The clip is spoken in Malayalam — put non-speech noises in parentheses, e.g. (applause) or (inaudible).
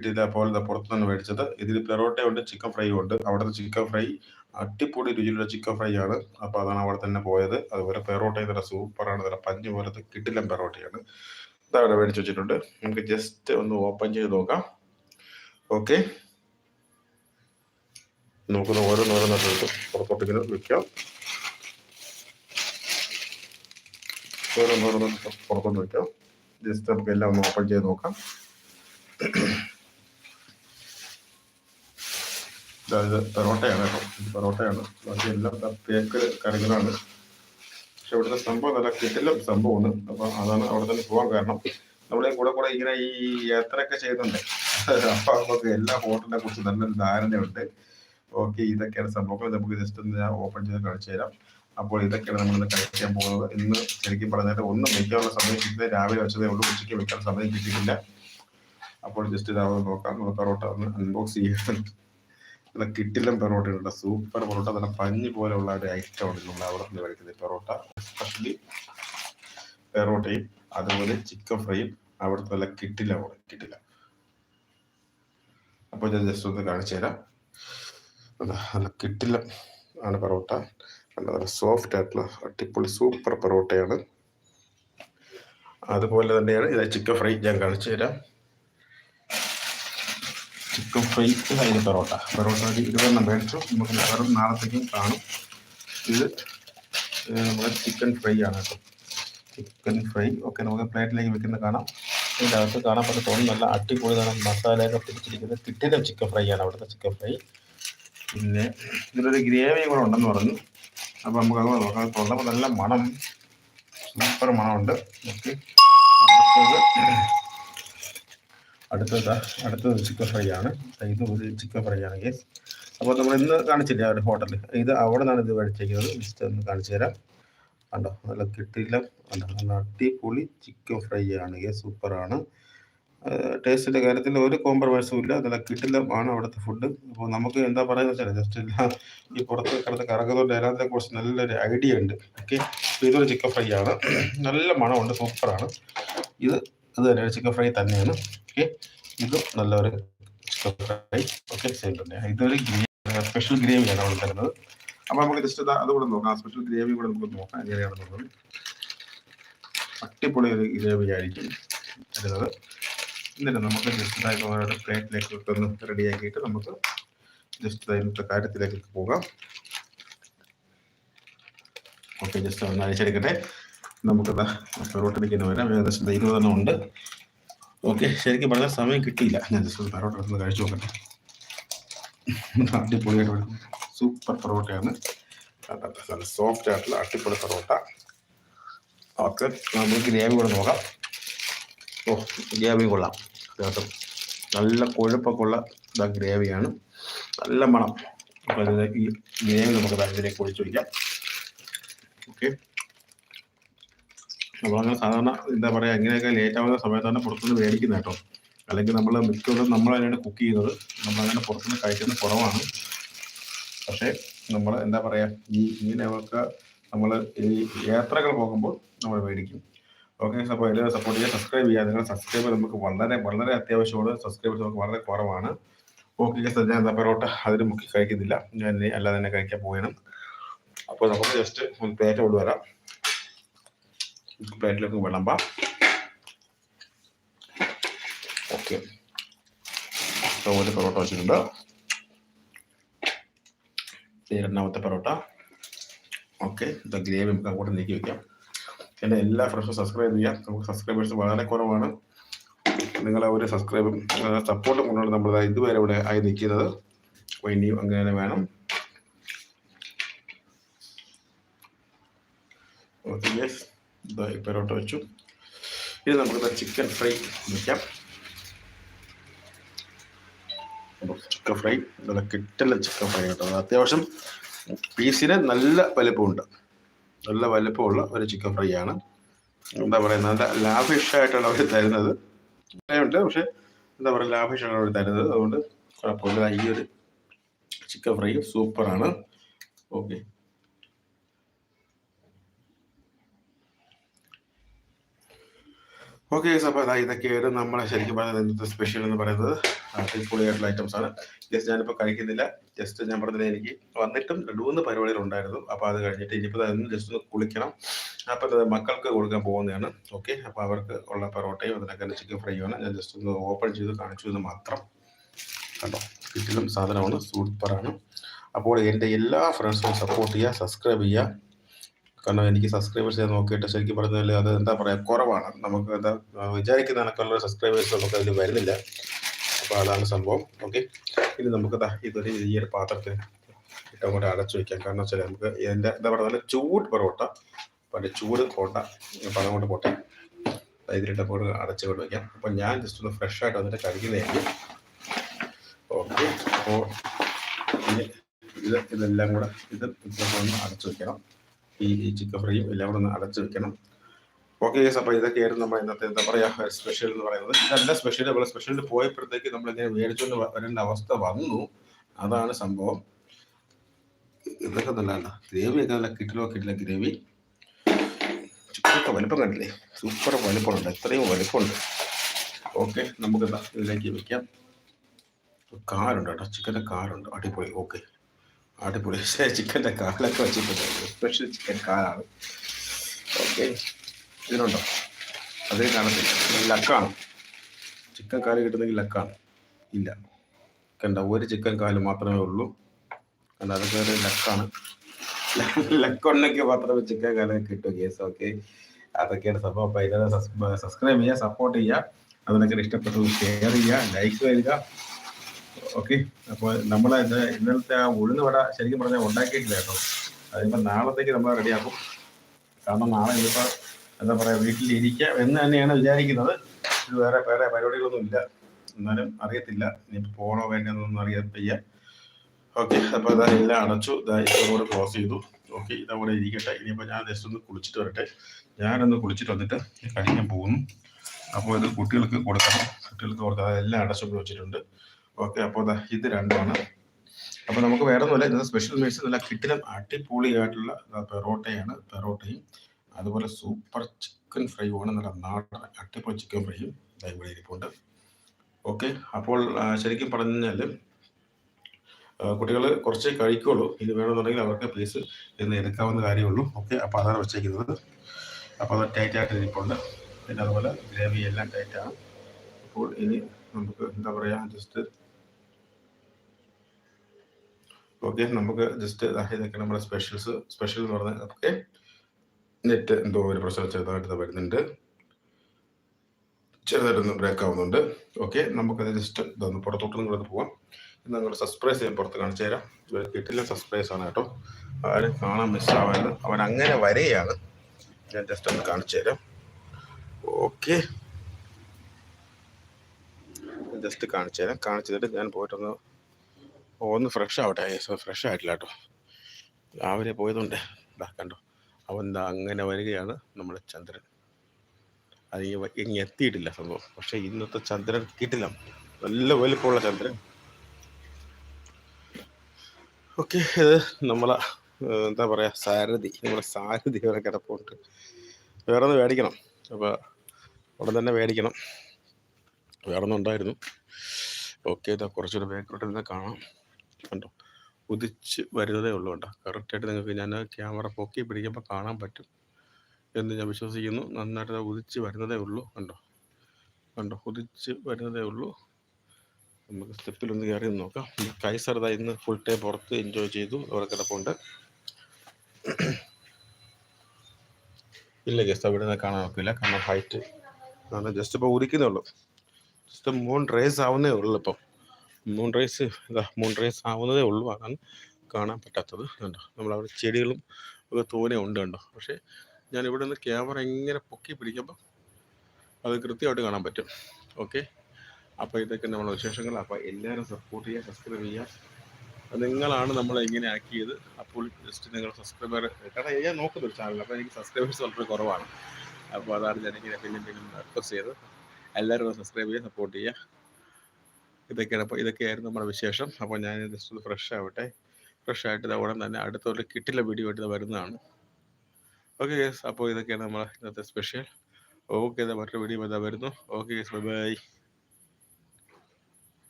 കിട്ടിയില്ല പോലെ പുറത്തുനിന്ന് മേടിച്ചത്. ഇതിൽ പെറോട്ട ഉണ്ട് ചിക്കൻ ഫ്രൈ ഉണ്ട്. അവിടുത്തെ ചിക്കൻ ഫ്രൈ അട്ടിപ്പൊടി രുചിയുള്ള ചിക്കൻ ഫ്രൈ ആണ്. അപ്പൊ അതാണ് അവിടെ തന്നെ പോയത്. അതുപോലെ പെറോട്ട ഇതര സൂപ്പറാണ് ഇതര പഞ്ച് പോലത്തെ കിട്ടില്ല പെറോട്ടയാണ്. ഇതവിടെ മേടിച്ച് വെച്ചിട്ടുണ്ട്. നമുക്ക് ജസ്റ്റ് ഒന്ന് ഓപ്പൺ ചെയ്ത് നോക്കാം. ഓക്കെ നോക്കുന്ന ഓരോന്നോരോന്നായിട്ട് പുറത്തോട്ടിങ്ങനെ വെക്കാം. ഓരോന്നോരോന്ന് പുറത്തോട്ട് വെക്കാം. ജസ്റ്റ് നമുക്ക് എല്ലാം ഒന്ന് ഓപ്പൺ ചെയ്ത് നോക്കാം. അതായത് പെറോട്ടയാണ് കേട്ടോ. പെറോട്ടയാണ്. ബാക്കി എല്ലാം തേക്ക് കറികളാണ്. പക്ഷെ ഇവിടുത്തെ സംഭവം നല്ല കിട്ടില്ല സംഭവമാണ്. അപ്പൊ അതാണ് അവിടെ തന്നെ പോകാൻ കാരണം. നമ്മളെ കൂടെ കൂടെ ഇങ്ങനെ ഈ യാത്രയൊക്കെ ചെയ്യുന്നുണ്ട്. അപ്പൊ നമുക്ക് എല്ലാ ഹോട്ടലിനെ കുറിച്ച് നല്ലൊരു ധാരണയുണ്ട്. ഓക്കെ ഇതൊക്കെയാണ് സംഭവങ്ങൾ. നമുക്ക് ജസ്റ്റ് ഒന്ന് ഞാൻ ഓപ്പൺ ചെയ്ത് കാണിച്ചു തരാം. അപ്പോൾ ഇതൊക്കെയാണ് നമ്മൾ ഇന്ന് കഴിക്കാൻ പോകുന്നത്. ഇന്ന് ശരിക്കും പറഞ്ഞാൽ ഒന്നും വെക്കാനുള്ള സമയം കിട്ടില്ല രാവിലെ വെച്ചതേ ഉള്ളൂ. ഉച്ചയ്ക്ക് വെക്കാൻ സമയം കിട്ടിയിട്ടില്ല. അപ്പോൾ ജസ്റ്റ് രാവിലെ നോക്കാം. നമുക്ക് പൊറോട്ട ഒന്ന് അൺബോക്സ് ചെയ്യാൻ നല്ല കിട്ടില്ല പെറോട്ട ഉണ്ട് സൂപ്പർ പൊറോട്ട നല്ല പഞ്ഞി പോലെയുള്ള ഒരു ഐറ്റമാണ് നമ്മൾ അവിടെ നിന്ന് കഴിക്കുന്നത് പെറോട്ട. എസ്പെഷ്യലി പെറോട്ടയും അതുപോലെ ചിക്കൻ ഫ്രൈയും അവിടുത്തെ നല്ല കിട്ടില്ല അവിടെ കിട്ടില്ല. അപ്പോൾ ഞാൻ ജസ്റ്റ് ഒന്ന് കാണിച്ചു തരാം. നല്ല കിട്ടില്ല ആണ് പെറോട്ട. നല്ല സോഫ്റ്റ് ആയിട്ടുള്ള അടിപൊളി സൂപ്പർ പെറോട്ടയാണ്. അതുപോലെ തന്നെയാണ് ഇത് ചിക്കൻ ഫ്രൈ ഞാൻ കാണിച്ചു തരാം. ചിക്കൻ ഫ്രൈ അതിന് പൊറോട്ട. പൊറോട്ട ഒരു ഇരുപതെണ്ണം മേടിച്ചു നമുക്ക് വേറെ നാളത്തേക്കും കാണും. ഇത് നമ്മുടെ ചിക്കൻ ഫ്രൈ ആണ് കേട്ടോ. Chicken fry. ഓക്കെ നമുക്ക് പ്ലേറ്റിലേക്ക് വെക്കുന്നത് കാണാം. ഇതിന്റെ അകത്ത് കാണാൻ പറ്റുന്ന തോന്നുന്നു നല്ല അടിപൊളി കാണാൻ മസാലയൊക്കെ പിടിച്ചിരിക്കുന്നത്. കിട്ടിയ ചിക്കൻ ഫ്രൈ ആണ് അവിടുത്തെ ചിക്കൻ ഫ്രൈ. പിന്നെ ഇതിലൊരു ഗ്രേവി കൂടെ ഉണ്ടെന്ന് പറഞ്ഞു. അപ്പോൾ നമുക്ക് അത് നോക്കാം. തുറന്നപ്പോൾ നല്ല മണം. സൂപ്പർ മണമുണ്ട്. ഓക്കെ. അടുത്തത് അടുത്തത് ചിക്കൻ ഫ്രൈ ആണ്. ഇത് ഒരു ചിക്കൻ ഫ്രൈ ആണ് കേസ് അപ്പോൾ നമ്മൾ ഇന്ന് കാണിച്ചില്ല ഒരു ഹോട്ടലിൽ ഇത് അവിടെ നിന്നാണ് ഇത് മേടിച്ചേക്കുന്നത്. ജസ്റ്റ് ഒന്ന് കാണിച്ചു തരാം. കണ്ടോ? നല്ല കിട്ടില്ല കണ്ടോ? നല്ല അടിപൊളി ചിക്കൻ ഫ്രൈ ആണ്. കേസ് സൂപ്പറാണ് ടേസ്റ്റിന്റെ കാര്യത്തിൽ ഒരു കോംപ്രമൈസും ഇല്ല. നല്ല കിട്ടില്ല. ആണ് അവിടുത്തെ ഫുഡ് അപ്പോൾ നമുക്ക് എന്താ പറയുക വെച്ചാൽ ജസ്റ്റ് എല്ലാം ഈ പുറത്ത് കിടന്ന് കറങ്ങുന്നതുകൊണ്ട് അതിനകത്തെ കുറിച്ച് നല്ലൊരു ഐഡിയ ഉണ്ട്. ഓക്കെ ഇതൊരു ചിക്കൻ ഫ്രൈ ആണ്. നല്ല മണമുണ്ട്. സൂപ്പറാണ് ഇത് ഇത് തന്നെ ചിക്കൻ ഫ്രൈ തന്നെയാണ്. ഓക്കെ ഇത് നല്ലൊരു ഫ്രൈ ഓക്കെ ചെയ്തിട്ടുണ്ട് ഇതൊരു സ്പെഷ്യൽ ഗ്രേവിയാണ് അവിടെ തരുന്നത് അപ്പോൾ നമുക്ക് ജസ്റ്റ് അതുകൂടെ നോക്കാം. സ്പെഷ്യൽ ഗ്രേവി കൂടെ നമുക്ക് നോക്കാം. എങ്ങനെയാണെന്നുള്ളത് അട്ടിപ്പൊളി ഒരു ഗ്രേവി ആയിരിക്കും തരുന്നത് എന്നിട്ട് നമുക്ക് ജസ്റ്റ് ഓരോ പ്ലേറ്റിലേക്ക് ഒന്ന് റെഡിയാക്കിയിട്ട് നമുക്ക് ജസ്റ്റ് അതിനത്തെ കാര്യത്തിലേക്ക് പോകാം. ഓക്കെ ജസ്റ്റ് ഒന്ന് അയച്ചെടുക്കട്ടെ നമുക്കത് തന്നെ വരാം ഏകദേശം ഇരുപതെണ്ണം ഉണ്ട്. ഓക്കെ ശരിക്കും പറഞ്ഞാൽ സമയം കിട്ടിയില്ല. ഞാൻ ജസ്റ്റ് ഒന്ന് പെറോട്ട എടുത്ത് കഴിച്ചു നോക്കട്ടെ. (laughs) അടിപൊളിയായിട്ട് സൂപ്പർ പൊറോട്ടയാണ് നല്ല സോഫ്റ്റ് ആയിട്ടുള്ള അടിപൊളി പൊറോട്ട ഓക്കെ നമുക്ക് ഗ്രേവി കൂടെ നോക്കാം. ഓ ഗ്രേവി കൊള്ളാം. അതിനകത്ത് നല്ല കൊഴുപ്പൊക്കെ ഉള്ള ഗ്രേവിയാണ്. നല്ല മണം. അപ്പോൾ ഈ ഗ്രേവി നമുക്ക് അതിലേക്ക് ഒഴിച്ചു വയ്ക്കാം ഓക്കെ. നമ്മളങ്ങനെ സാധാരണ എന്താ പറയുക ഇങ്ങനെയൊക്കെ ലേറ്റ് ആവുന്ന സമയത്താണ് പുറത്തുനിന്ന് മേടിക്കുന്നത് കേട്ടോ. അല്ലെങ്കിൽ നമ്മൾ മിക്കതും നമ്മൾ തന്നെയാണ് കുക്ക് ചെയ്യുന്നത്. നമ്മൾ നമ്മളങ്ങനെ പുറത്തുനിന്ന് കഴിക്കുന്നത് കുറവാണ്. പക്ഷേ നമ്മൾ എന്താ പറയുക ഈ ഇങ്ങനെയൊക്കെ നമ്മൾ ഈ യാത്രകൾ പോകുമ്പോൾ നമ്മൾ മേടിക്കും. ഓക്കെ അപ്പോൾ എല്ലാവരും സപ്പോർട്ട് ചെയ്യുക. സബ്സ്ക്രൈബ് ചെയ്യുക. നിങ്ങൾ സബ്സ്ക്രൈബ് നമുക്ക് വളരെ വളരെ അത്യാവശ്യമാണ്. സബ്സ്ക്രൈബേഴ്സ് നമുക്ക് വളരെ കുറവാണ്. ഓക്കെ ഞാൻ എന്താ പൊറോട്ട അതിന് മുക്കി കഴിക്കുന്നില്ല. ഞാൻ അല്ലാതെ തന്നെ കഴിക്കാൻ പോകണം അപ്പോൾ നമുക്ക് ജസ്റ്റ് ഒന്ന് പ്ലേറ്റ് കൊണ്ടുവരാം പ്ലേറ്റിലേക്ക് വിളമ്പാം. ഓക്കെ. ഒരു പൊറോട്ട വെച്ചിട്ടുണ്ട്. രണ്ടാമത്തെ പൊറോട്ട. ഓക്കെ. ഇത് ഗ്രേവി നമുക്ക് അങ്ങോട്ട് നീക്കി വെക്കാം. എന്റെ എല്ലാ ഫ്രണ്ട്സും സബ്സ്ക്രൈബ് ചെയ്യാം. നമുക്ക് സബ്സ്ക്രൈബേഴ്സ് വളരെ കുറവാണ്. നിങ്ങളെ ഒരു സബ്സ്ക്രൈബും സപ്പോർട്ടും കൊണ്ടാണ് നമ്മൾ ഇതുവരെ ഇവിടെ ആയി നിൽക്കുന്നത്. അപ്പോൾ അങ്ങനെ വേണം. ഓക്കെ പെരോട്ട വെച്ചു. ഇത് നമുക്ക് ചിക്കൻ ഫ്രൈ വയ്ക്കാം ചിക്കൻ ഫ്രൈ നല്ല കിട്ടല ചിക്കൻ ഫ്രൈ കേട്ടോ. അത്യാവശ്യം പീസിന് നല്ല വലിപ്പമുണ്ട്. നല്ല വലിപ്പമുള്ള ഒരു ചിക്കൻ ഫ്രൈ ആണ്. എന്താ പറയുക നല്ല ലാഭിഷായിട്ടാണ് അവർ തരുന്നത്. ഉണ്ട് പക്ഷെ എന്താ പറയുക ലാഭിഷാണ് അവർ തരുന്നത്. അതുകൊണ്ട് കുഴപ്പമില്ല. ഈ ഒരു ചിക്കൻ ഫ്രൈ സൂപ്പറാണ് ഓക്കെ ഓക്കെ അപ്പോൾ അതാ ഇതൊക്കെയാണ് നമ്മളെ ശരിക്കും പറയുന്നത് ഇന്നത്തെ സ്പെഷ്യൽ എന്ന് പറയുന്നത് അടിപൊളിയായിട്ടുള്ള ഐറ്റംസ് ആണ്. ജസ്റ്റ് ഞാനിപ്പോൾ കഴിക്കുന്നില്ല. ജസ്റ്റ് ഞാൻ പറഞ്ഞത് എനിക്ക് വന്നിട്ടും രണ്ട് മൂന്ന് പരിപാടികൾ ഉണ്ടായിരുന്നു. അപ്പോൾ അത് കഴിഞ്ഞിട്ട് ഇനിയിപ്പോൾ അതൊന്ന് ജസ്റ്റ് ഒന്ന് കുളിക്കണം. അപ്പോൾ അത് മക്കൾക്ക് കൊടുക്കാൻ പോകുന്നതാണ്. ഓക്കെ അപ്പോൾ അവർക്ക് ഉള്ള പൊറോട്ടയും അതിനൊക്കെ ചിക്കൻ ഫ്രൈ ആണ് ഞാൻ ജസ്റ്റ് ഒന്ന് ഓപ്പൺ ചെയ്ത് കാണിച്ചു എന്ന് മാത്രം. കണ്ടോ? കിറ്റിലും സാധനമാണ്. സൂപ്പറാണ് അപ്പോൾ എന്റെ എല്ലാ ഫ്രണ്ട്സും സപ്പോർട്ട് ചെയ്യുക സബ്സ്ക്രൈബ് ചെയ്യുക. കാരണം എനിക്ക് സബ്സ്ക്രൈബേഴ്സ് ഞാൻ നോക്കിയിട്ട് ശരിക്കും പറഞ്ഞാൽ അത് എന്താ പറയുക കുറവാണ്. നമുക്ക് എന്താ വിചാരിക്കുന്ന കണക്കുള്ള സബ്സ്ക്രൈബേഴ്സ് നമുക്ക് അതിൽ വരുന്നില്ല. അപ്പോൾ അതാണ് സംഭവം. ഓക്കെ ഇനി നമുക്ക് ഇതൊരു ഈ ഒരു പാത്രത്തിന് ഇട്ട് അങ്ങോട്ട് അടച്ചു വയ്ക്കാം കാരണം വെച്ചാൽ നമുക്ക് ഇതിന്റെ എന്താ പറയുക നല്ല ചൂട് പൊറോട്ട. പണ്ട് ചൂട് പൊറോട്ട പണം കൊണ്ട് പോട്ടെ. ഇതിലിട്ട് അപ്പോൾ അടച്ചു കൊണ്ട് വയ്ക്കാം അപ്പം ഞാൻ ജസ്റ്റ് ഒന്ന് ഫ്രഷ് ആയിട്ട് വന്നിട്ട് കഴിക്കുന്നതായിരിക്കും. ഓക്കെ അപ്പോൾ ഇത് ഇതെല്ലാം കൂടെ ഇത് ഇതൊക്കെ ഒന്ന് അടച്ചു വെക്കണം. ഈ ചിക്കൻ ഫ്രൈയും എല്ലാം കൂടെ ഒന്ന് അടച്ചു വെക്കണം. ഓക്കെ അപ്പോൾ ഇതൊക്കെയായിരുന്നു നമ്മൾ ഇന്നത്തെ എന്താ പറയുക സ്പെഷ്യൽ എന്ന് പറയുന്നത്. ഇതല്ല സ്പെഷ്യൽ നമ്മൾ സ്പെഷ്യലിൽ പോയപ്പോഴത്തേക്ക് നമ്മൾ ഇങ്ങനെ മേടിച്ചുകൊണ്ട് വരേണ്ട അവസ്ഥ വന്നു. അതാണ് സംഭവം. ഇതൊക്കെ നല്ല ഗ്രേവിയൊക്കെ നല്ല കിട്ടിലോ കിട്ടില്ല ഗ്രേവി. ചിക്കനൊക്കെ വലിപ്പം കണ്ടില്ലേ? സൂപ്പർ വലിപ്പമുണ്ട് എത്രയും വലിപ്പമുണ്ട്. ഓക്കെ നമുക്ക് ഇതിലേക്ക് വെക്കാം. കാറുണ്ട് കേട്ടോ ചിക്കന്റെ കാറുണ്ട് അടിപൊളി. ഓക്കെ അടിപൊളി (laughs) ചിക്കന്റെ കാലൊക്കെ വെച്ചിട്ടുണ്ട്. സ്പെഷ്യൽ ചിക്കൻ കാലാണ്. ഓക്കെ ഇതിനുണ്ടോ? അതിന് കാണത്തില്ല. ലക്കാണ്. ചിക്കൻ കാൽ കിട്ടുന്നെങ്കിൽ ലക്കാണ്. ഇല്ല. കണ്ട ഒരു ചിക്കൻ കാൽ മാത്രമേ ഉള്ളൂ. കണ്ട അതൊക്കെ ഒരു ലക്കാണ്. (laughs) ലക്കുണ്ടെങ്കിൽ മാത്രമേ ചിക്കൻ കാൽ കിട്ടൂ കേസ് ഓക്കെ അതൊക്കെയാണ് സംഭവം. അപ്പോൾ ഇതിനെ സബ്സ്ക്രൈബ് ചെയ്യുക സപ്പോർട്ട് ചെയ്യുക. അതിനൊക്കെ ഇഷ്ടപ്പെട്ടത് ഷെയർ ചെയ്യുക ലൈക്ക് വരിക ഓക്കെ. അപ്പോൾ നമ്മൾ ഇന്നലത്തെ ആ ഉഴുന്ന് വട ശരിക്കും പറഞ്ഞാൽ ഉണ്ടാക്കിയിട്ടില്ല കേട്ടോ. അതിപ്പോൾ നാളത്തേക്ക് നമ്മൾ റെഡിയാക്കും. കാരണം നാളെ ഇനിയിപ്പോൾ എന്താ പറയുക വീട്ടിലിരിക്കാം എന്ന് തന്നെയാണ് വിചാരിക്കുന്നത്. വേറെ വേറെ പരിപാടികളൊന്നും ഇല്ല. എന്നാലും അറിയത്തില്ല. ഇനിയിപ്പോൾ പോകണോ വേണ്ടെന്നൊന്നും അറിയാൻ ഓക്കെ. അപ്പോൾ ഇതാ എല്ലാം അടച്ചു. ഇതാ ഇപ്പോൾ ക്ലോസ് ചെയ്തു. ഓക്കെ. ഇതവിടെ ഇരിക്കട്ടെ. ഇനിയിപ്പോൾ ഞാൻ ജസ്റ്റ് ഒന്ന് കുളിച്ചിട്ട് വരട്ടെ. ഞാനൊന്ന് കുളിച്ചിട്ട് വന്നിട്ട് കഴിക്കാൻ പോകുന്നു. അപ്പോൾ ഇത് കുട്ടികൾക്ക് കൊടുക്കണം. കുട്ടികൾക്ക് കൊടുക്കാം അതെല്ലാം അടച്ചു വെച്ചിട്ടുണ്ട്. ഓക്കെ അപ്പോൾ ഇത് രണ്ടാണ്. അപ്പോൾ നമുക്ക് വേറെ ഒന്നുമില്ല ഇന്നത്തെ സ്പെഷ്യൽ മീൽസ് നല്ല കിട്ടിലും അടിപൊളിയായിട്ടുള്ള പെറോട്ടയാണ് പെറോട്ടയും. അതുപോലെ സൂപ്പർ ചിക്കൻ ഫ്രൈ ഫ്രൈയുമാണ് നല്ല നാടൻ അടിപൊളി ചിക്കൻ ഫ്രൈയും ഇവിടെ ഇരിപ്പുണ്ട്. ഓക്കെ അപ്പോൾ ശരിക്കും പറഞ്ഞാൽ കുട്ടികൾ കുറച്ചേ കഴിക്കുള്ളൂ. ഇത് വേണമെന്നുണ്ടെങ്കിൽ അവർക്ക് പീസ് ഇന്ന് എടുക്കാവുന്ന കാര്യമുള്ളൂ. ഓക്കെ അപ്പോൾ അതാണ് വെച്ചേക്കുന്നത്. അപ്പോൾ അത് ടൈറ്റായിട്ട് ഇരിപ്പുണ്ട്. പിന്നെ അതുപോലെ ഗ്രേവി എല്ലാം ടൈറ്റാണ് അപ്പോൾ ഇനി നമുക്ക് എന്താ പറയുക ജസ്റ്റ് ഓക്കെ നമുക്ക് ജസ്റ്റ് ഇതൊക്കെ നമ്മുടെ സ്പെഷ്യൽസ് സ്പെഷ്യൽ എന്ന് പറഞ്ഞാൽ ഓക്കെ നെറ്റ് എന്തോ ഒരു പ്രശ്നം ചെറുതായിട്ട് വരുന്നുണ്ട്. ചെറുതായിട്ടൊന്ന് ബ്രേക്ക് ആവുന്നുണ്ട്. ഓക്കെ നമുക്കത് ജസ്റ്റ് ഇതൊന്ന് പുറത്തോട്ട് ഒന്ന് പോവാം. നിങ്ങൾ സബ്സ്ക്രൈബ് ഞാൻ പുറത്ത് കാണിച്ചു തരാം. കിട്ടില്ല സബ്സ്ക്രൈബ് ആണ് കേട്ടോ. ആരും കാണാൻ മിസ്സാവരുത് അവൻ അങ്ങനെ വരെയാണ്. ഞാൻ ജസ്റ്റ് ഒന്ന് കാണിച്ചു തരാം. ഓക്കെ ജസ്റ്റ് കാണിച്ചു തരാം. കാണിച്ചു തന്നിട്ട് ഞാൻ പോയിട്ടൊന്ന് ഒന്ന് ഫ്രഷ് ആവട്ടെ. ഫ്രഷ് ആയിട്ടില്ല കേട്ടോ രാവിലെ പോയതുകൊണ്ട് ഇതാ കണ്ടോ. അവൻ എന്താ അങ്ങനെ വരികയാണ് നമ്മുടെ ചന്ദ്രൻ. അത് ഇങ്ങനെ എത്തിയിട്ടില്ല സംഭവം. പക്ഷെ ഇന്നത്തെ ചന്ദ്രൻ കിട്ടില്ല. നല്ല വലുപ്പമുള്ള ചന്ദ്രൻ. ഓക്കെ ഇത് നമ്മളെ എന്താ പറയുക സാരഥി. നമ്മുടെ സാരഥി ഇവിടെ കിടപ്പുണ്ട്. വേറെ ഒന്ന് മേടിക്കണം. അപ്പോൾ ഉടൻ തന്നെ മേടിക്കണം. വേറെ ഒന്നും ഉണ്ടായിരുന്നു ഓക്കെ ഇതാ കുറച്ചുകൂടെ ബാക്കോട്ട് നിന്ന് കാണാം. കണ്ടോ? ഉദിച്ച് വരുന്നതേ ഉള്ളൂ കേട്ടോ. കറക്റ്റായിട്ട് നിങ്ങൾക്ക് ഞാൻ ക്യാമറ പൊക്കി പിടിക്കുമ്പോൾ കാണാൻ പറ്റും എന്ന് ഞാൻ വിശ്വസിക്കുന്നു. നന്നായിട്ട് ഉദിച്ച് വരുന്നതേ ഉള്ളൂ കണ്ടോ? കണ്ടോ? ഉദിച്ച് വരുന്നതേ ഉള്ളൂ. നമുക്ക് സ്റ്റെപ്പിലൊന്ന് കയറി നോക്കാം. കൈസർ ഇതായി ഇന്ന് ഫുൾ ടൈം പുറത്ത് എൻജോയ് ചെയ്തു. അവിടെ കിടപ്പുണ്ട്. ഇല്ല ഗസ്റ്റ് അവിടെ നിന്ന് കാണാൻ നോക്കില്ല കാരണം ഹൈറ്റ് ജസ്റ്റ് ഇപ്പോൾ ഉദിക്കുന്നേ ഉള്ളൂ. ജസ്റ്റ് മൂൺ റേസ് ആവുന്നേ ഉള്ളൂ ഇപ്പം. മൂൺ റൈസ് ഇതാ മൂൺ റൈസ് ആവുന്നതേ ഉള്ളൂ. അതാണ് കാണാൻ പറ്റാത്തത് കണ്ടോ. നമ്മളവിടെ ചെടികളും ഒക്കെ തോനെ ഉണ്ട് കണ്ടോ. പക്ഷേ ഞാൻ ഇവിടെ നിന്ന് ക്യാമറ ഇങ്ങനെ പൊക്കി പിടിക്കുമ്പോൾ അത് കൃത്യമായിട്ട് കാണാൻ പറ്റും. ഓക്കെ അപ്പോൾ ഇതൊക്കെ നമ്മുടെ വിശേഷങ്ങൾ. അപ്പോൾ എല്ലാവരും സപ്പോർട്ട് ചെയ്യുക സബ്സ്ക്രൈബ് ചെയ്യുക. നിങ്ങളാണ് നമ്മളെ ഇങ്ങനെ ആക്കിയത്. അപ്പോൾ ജസ്റ്റ് നിങ്ങൾ സബ്സ്ക്രൈബർ കാരണം ഞാൻ നോക്കുന്ന ഒരു ചാനൽ അപ്പോൾ എനിക്ക് സബ്സ്ക്രൈബേഴ്സ് വളരെ കുറവാണ്. അപ്പോൾ അതാണ് ഞാനിങ്ങനെ പിന്നെ പിന്നെ റിക്വസ്റ്റ് ചെയ്തത്. എല്ലാവരും സബ്സ്ക്രൈബ് ചെയ്യുക സപ്പോർട്ട് ചെയ്യുക. ഇതൊക്കെയാണ് അപ്പോൾ ഇതൊക്കെയായിരുന്നു നമ്മുടെ വിശേഷം. അപ്പോൾ ഞാൻ ജസ്റ്റ് ഒന്ന് ഫ്രഷ് ആവട്ടെ. ഫ്രഷ് ആയിട്ട് ഇത് ഉടൻ തന്നെ അടുത്തൊരു കിട്ടില്ല വീഡിയോ ആയിട്ട് വരുന്നതാണ്. ഓക്കെ അപ്പോൾ ഇതൊക്കെയാണ് നമ്മളെ ഇന്നത്തെ സ്പെഷ്യൽ ഓക്കെ ഇതാ മറ്റൊരു വീഡിയോ ഇതാ വരുന്നു. Okay bye bye